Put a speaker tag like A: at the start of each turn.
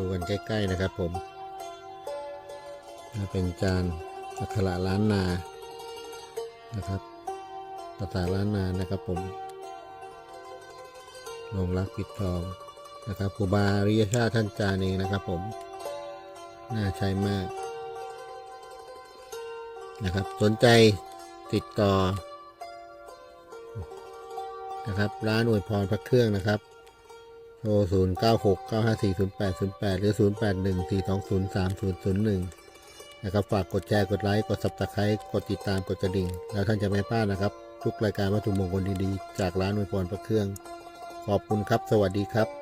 A: ดูกันใกล้ ๆนะครับผมนี่เป็นจานอักขระล้านนานะครับภาษาล้านนานะครับผมลงรักปิดทองนะครับครูบาอริยชาท่านจานเองนะครับผม น่าใช้มากนะครับ สนใจติดต่อนะครับร้านอวยพรพระเครื่องนะครับ โทร 0 9 6 9 5 4 0 8 0 8 หรือ 0 8 1 4 2 0 3 0 0 1 นะครับ ฝากกดแชร์ กดไลค์ กด subscribe กดติดตาม กดกระดิ่ง แล้วท่านจะไม่พลาดนะครับ ทุกรายการวัตถุมงคลดีๆ จากร้านอวยพรพระเครื่อง ขอบคุณครับ สวัสดีครับ